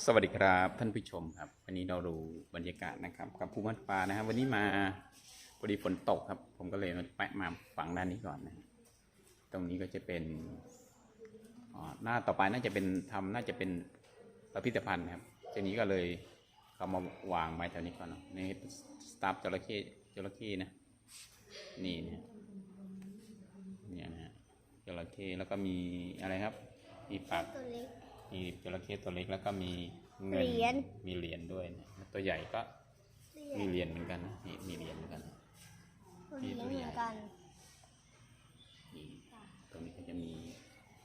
สวัสดีครับท่านผู้ชมครับ วันนี้เราดูบรรยากาศนะครับกับภูมิปลานะครับ วันนี้มาพอดีฝนตกครับ ผมก็เลยมาแปะมาฝังด้านนี้ก่อนนะตรงนี้ก็จะเป็นหน้าต่อไปน่าจะเป็นทำน่าจะเป็นพิพิธภัณฑ์ครับทีนี้ก็เลยเขามาวางไว้แถวนี้ก่อนเนอะนี่สตาฟจระเข้จระเข้นะนี่นะเนี่ยนะฮะจระเข้แล้วก็มีอะไรครับ มีปากตัวเล็ก มีจระเข้ตัวเล็กแล้วก็มีเงินเหรียญ มีเหรียญด้วยนะตัวใหญ่ก็มีเหรียญเหมือนกันนะนี่มีเหรียญเหมือนกันนะตัวเลี้ยงเหมือนกัน นี่ตรงนี้ก็จะมี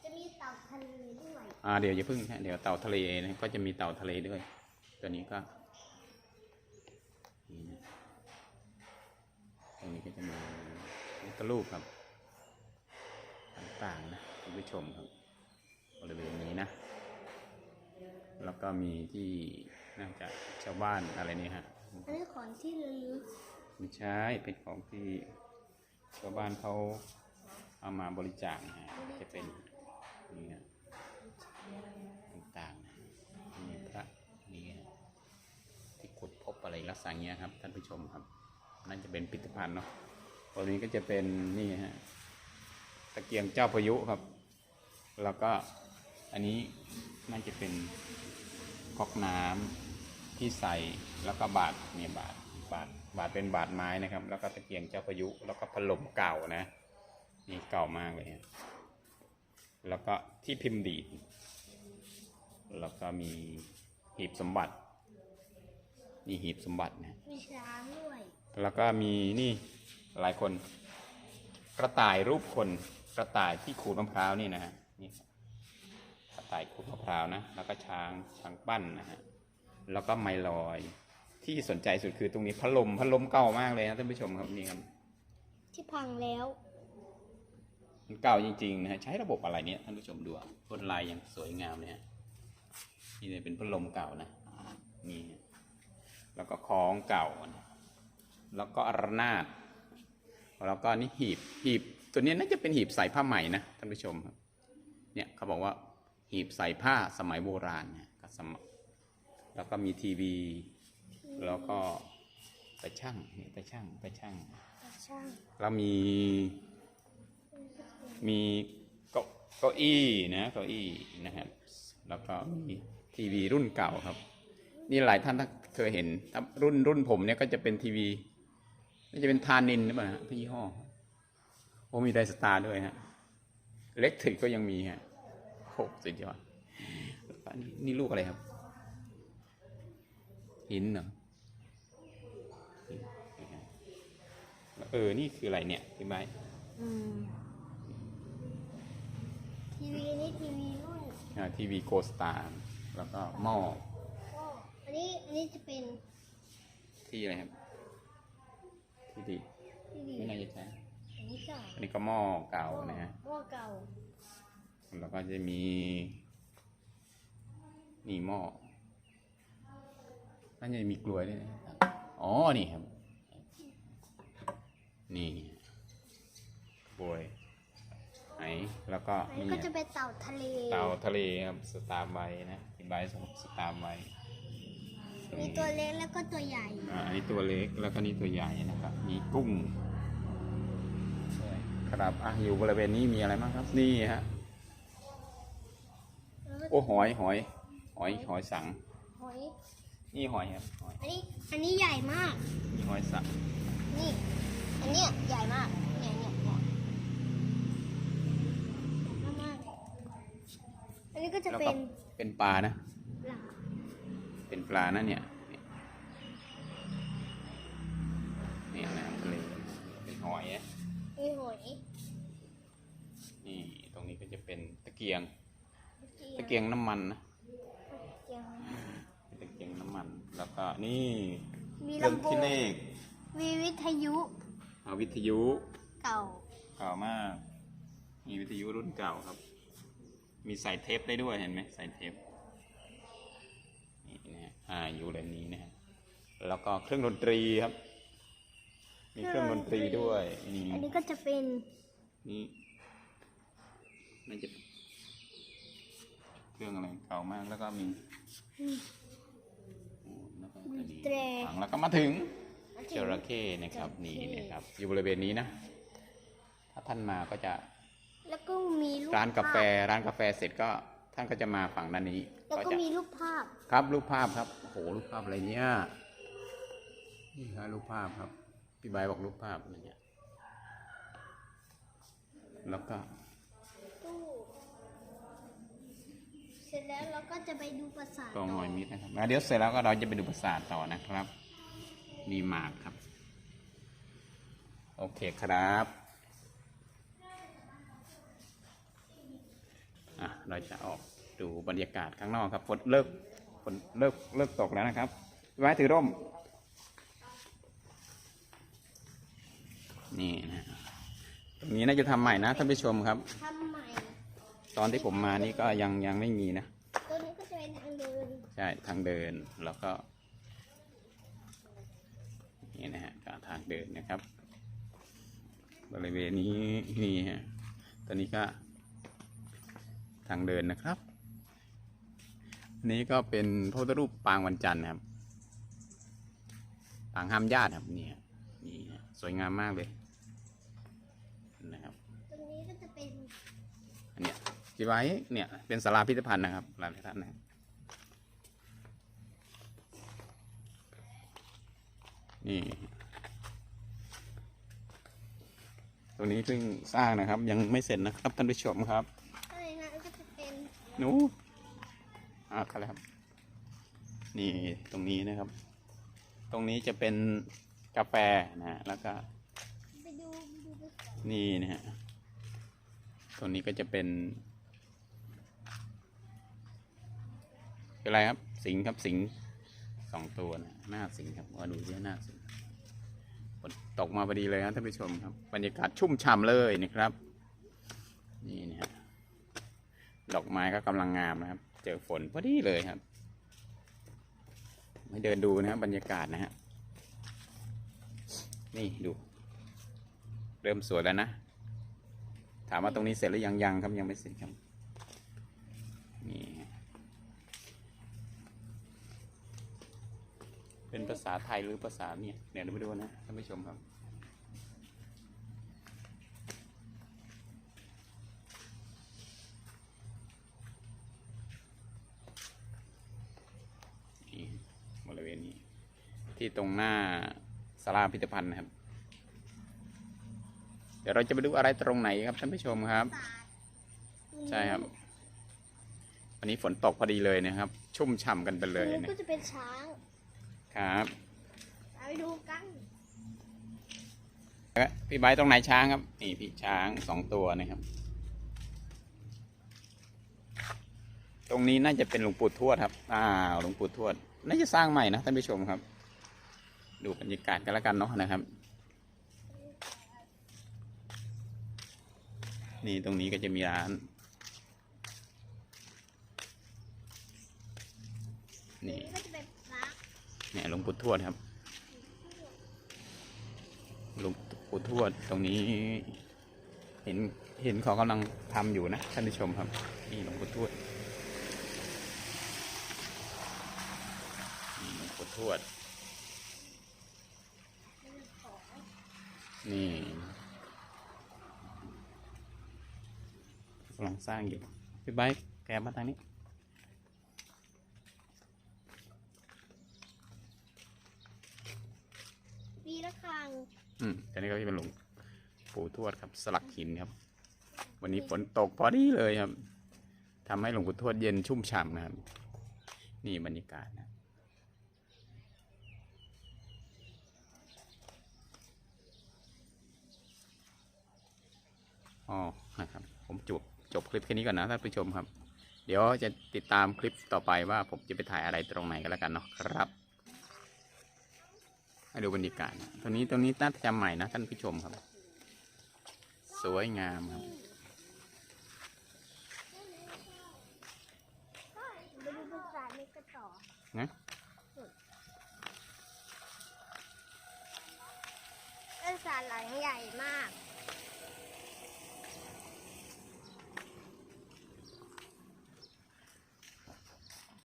จะมีเต่าทะเลด้วยอ่าเดี๋ยวอย่าเพิ่งฮะเดี๋ยวเต่าทะเลนะก็จะมีเต่าทะเลด้วย ตัวนี้ก็นี่นะตรงนี้ก็จะมีลูกตะลูกครับต่างๆนะคุณผู้ชมครับบริเวณนี้นะ แล้วก็มีที่น่าจะชาวบ้านอะไรนี่ฮะอันนี้ของที่ระลึกไม่ใช่เป็นของที่ชาวบ้านเขาเอามาบริจาคนะฮะจะเป็นนี่นะต่างๆนะมีพระนี่ฮะที่ขุดพบอะไรลักษณะเงี้ยครับ ท่านผู้ชมครับน่าจะเป็นพิพิธภัณฑ์เนาะตัวนี้ก็จะเป็นนี่ฮะตะเกียงเจ้าพายุครับ แล้วก็อันนี้น่าจะเป็น ก๊อกน้ำที่ใส่แล้วก็บาทเนี่ยบาทบาทบาทเป็นบาทไม้นะครับ แล้วก็ตะเกียงเจ้าพายุแล้วก็พัดลมเก่านะนี่เก่ามากเลยฮะแล้วก็ที่พิมพ์ดีดแล้วก็มีหีบสมบัตินี่หีบสมบัตินะมีช้างด้วยแล้วก็มีนี่หลายคน กระต่ายรูปคนกระต่ายที่ขูดมะพร้าวนี่นะฮะนี่ กระต่ายขูดมะพร้าวนะ แล้วก็ช้างช้างปั้นนะฮะ แล้วก็ไมลอย ที่สนใจสุดคือตรงนี้พัดลมพัดลมเก่ามากเลยนะท่านผู้ชมครับนี่ครับ ที่พังแล้ว มันเก่าจริงๆนะฮะ ใช้ระบบอะไรเนี่ยท่านผู้ชมดูอะลวดลายอย่างสวยงามเนี่ยนี่เลยเป็นพัดลมเก่านะ นี่ แล้วก็คล้องเก่านะแล้วก็ระนาดแล้วก็นี่หีบหีบ ตัวนี้น่าจะเป็นหีบใส่ผ้าไหมนะท่านผู้ชมครับเนี่ยเขาบอกว่า หีบใส่ผ้าสมัยโบราณเนี่ยก็สมแล้วก็มีทีวี แล้วก็ตะช่างนี่ตะช่างตะช่างช่างแล้วมี มีเก้าเก้าอี้นะเก้าอี้นะครับแล้วก็มีทีวีรุ่นเก่าครับ นี่หลายท่านถ้าเคยเห็นถ้ารุ่นรุ่นผมเนี่ยก็จะเป็นทีวีนี่จะเป็นทานินหรือเปล่าฮะที่ยี่ห้อโอ้มีไดสตาร์ด้วยฮะเล็กถึกก็ยังมีฮะ โอ้สุดยอดแล้วก็นี่นี่ลูกอะไรครับ หินเหรอหินนะครับเออ นี่คืออะไรเนี่ยพี่ไม้อืมทีวีนี่ทีวีรุ่นอ่าทีวีโกสตาร์แล้วก็หม้อโอ้อันนี้อันนี้จะเป็น ที่อะไรครับ ที่ดีทีวีไม่น่าจะใช่อันนี้เก่าอันนี้ก็หม้อเก่านะฮะหม้อเก่า แล้วก็จะมี นี่หม้อน่าจะมีกลวยด้วยนะอ๋อ นี่ครับ นี่กลวยไหนแล้วก็อันนี้นี่ก็จะเป็นเต่าทะเล เต่าทะเลครับสตาร์ไบนะที่ใบสตาร์ไบมีตัวเล็กแล้วก็ตัวใหญ่ อ่า อันนี้ตัวเล็กแล้วก็นี่ตัวใหญ่นะครับ มีกุ้งใช่ครับ อะ อยู่บริเวณนี้มีอะไรบ้างครับ นี่ฮะแล้วก็ โอ้หอยหอย หอยหอยสัง หอย นี่หอยครับหอยอันนี้ อันนี้ใหญ่มาก นี่หอยสัง นี่ อันเนี้ยใหญ่มากเนี่ยเนี่ยเนี่ยมากๆอันนี้ก็จะแล้วเป็ก็นเป็นปลานะ หลักเป็นปลานะเนี่ยนี่น้ำทะเลเป็นหอยนะ มีหอย นี่ตรงนี้ก็จะเป็นตะเกียง ตะเกียงน้ำมันนะเกียงเป็นตะเกียงน้ำมัน แล้วก็นี่มีเครื่องลำโพคิดงเลขมีวิทยุเอาวิทยุเก่าเก่ามาก มีวิทยุรุ่นเก่าครับ มีใส่เทปได้ด้วยเห็นไหมใส่เทปนี่นะฮะอ่าอยู่เลนนี้นะฮะแล้วก็เครื่องดนตรีครับ มีเครื่องดนตรีด้วยนี่ อันนี้ก็จะเป็นนี่น่าจะ เครื่องอะไรเก่ามากแล้วก็มีอืมแตรฝังแล้วก็มาถึงมาจถึงระเข้นะครับจระเข้นี่นะครับ อยู่บริเวณนี้นะ ถ้าท่านมาก็จะ แล้วก็มีรูปร้านกาแฟภพร้านกาแฟเสร็จก็ท่านก็จะมาฝั่งด้านนี้แล้วก็จะมีรูปภาพ ครับรูปภาพครับโอ้โหรูปภาพอะไรเนี่ยนี่ครับรูปภาพครับพี่ใบร์ทบอกรูปภาพอะไรเนี่ยแล้วก็ ตู้ เสร็จแล้วเราก็จะไปดูปราสาทกองต่หอยมิดนะครับแล้วเดี๋ยวเสร็จแล้วก็เราจะไปดูปราสาทต่อนะครับนี่หมากครับ โอเคครับอะเราจะออกดูบรรยากาศข้างนอกครับฝนเลิกฝนเลิกเลิกตกแล้วนะครับพี่ไว้ถือร่ม นี่นะตรงนี้น่าจะทำใหม่นะท่านผู้ชมครับ ทำใหม่ ตอนที่ผมมานี่ก็ยังยังไม่มีนะตัวนี้ก็จะเป็นทางเดินใช่ทางเดินแล้วก็นี่นะฮะก็ทางเดินนะครับ บริเวณนี้นี่ฮะตอนนี้ก็ ทางเดินนะครับอันนี้ก็เป็นพระพุทธรูปปางวันจันทร์นะครับ ปางห้ามญาติครับนี่ฮะนี่ฮะสวยงามมากเลยนะครับ ตรงนี้ก็จะเป็นอันเนี้ย จีไว้เนี่ยเป็นสาราพิพิธภัณฑ์นะครับสาราพิพิธภัณฑ์นะครับนี่ตรงนี้เพิ่งสร้างนะครับ ยังไม่เสร็จนะครับท่านผู้ชมครับอะไรนะก็จะเป็นหนูอ่าครับ นี่ตรงนี้นะครับ ตรงนี้จะเป็นกาแฟนะฮะแล้วก็ไปดูดูปราสาทนี่นะฮะตรงนี้ก็จะเป็น คือะไรครับ สิงครับสิงสองตัวนะหน้าสิงครับมาดูที่หน้าสิงฝนตกมาพอดีเลยครับท่านผู้ชมครับ บรรยากาศชุ่มฉ่ำเลยนะครับ นี่นะฮะดอกไม้ก็กำลังงามนะครับ เจอฝนพอดีเลยครับมาเดินดูนะครับบรรยากาศนะฮะนี่ดู เริ่มสวยแล้วนะ ถามว่าตรงนี้เสร็จหรือยังยังครับยังไม่เสร็จครับนี่ เป็นภาษาไทยหรือภาษาเนี่ยเดี๋ยวเราไปดูนะท่านผู้ชมครับ นี่บริเวณนี้ ที่ตรงหน้าสาราพิพิธภัณฑ์นะครับ เดี๋ยวเราจะไปดูอะไรตรงไหนครับท่านผู้ชมครับปราสาทใช่ครับ วันนี้ฝนตกพอดีเลยนะครับ ชุ่มฉ่ำกันไปตเลรงยนี้นะก็จะเป็นช้าง ครับไปดูกันแล้วพี่ไบร์ทตรงไหนช้างครับ นี่พี่ช้างสองตัวนะครับ ตรงนี้น่าจะเป็นหลวงปู่ทวดครับอ้าวหลวงปู่ทวด น่าจะสร้างใหม่นะท่านผู้ชมครับ ดูบรรยากาศกันแล้วกันเนาะนะครับ นี่ตรงนี้ก็จะมีร้าน นี่ก็จะ เนี่ยหลวงปู่ทวดครับหลวงปู่ทวดตรงนี้ เห็นเห็นเขากำลังทำอยู่นะท่านผู้ชมครับ นี่หลวงปู่ทวดนี่หลวงปู่ทวด นี่กำลังสร้างอยู่พี่ไบค์แกมาทางนี้ ละครังอืมอันนี้ก็จะเป็นหลวงปู่ทวดครับ สลักหินครับ วันนี้ฝนตกพอดีเลยครับทำให้หลวงปู่ทวดเย็นชุ่มฉ่ำนะครับ นี่บรรยากาศนะอ๋อนะครับ ผมจบจบคลิปแค่นี้ก่อนนะท่านผู้ชมครับ เดี๋ยวจะติดตามคลิปต่อไปว่าผมจะไปถ่ายอะไรตรงไหนกันแล้วกันเนาะครับ ให้ดูบรรยากาศนะตรงนี้ตรงนี้น่าจะจำใหม่นะท่านผู้ชมครับ สวยงามครับไปดูปราสาทนี้กันต่อนะปราสาทหลังใหญ่มาก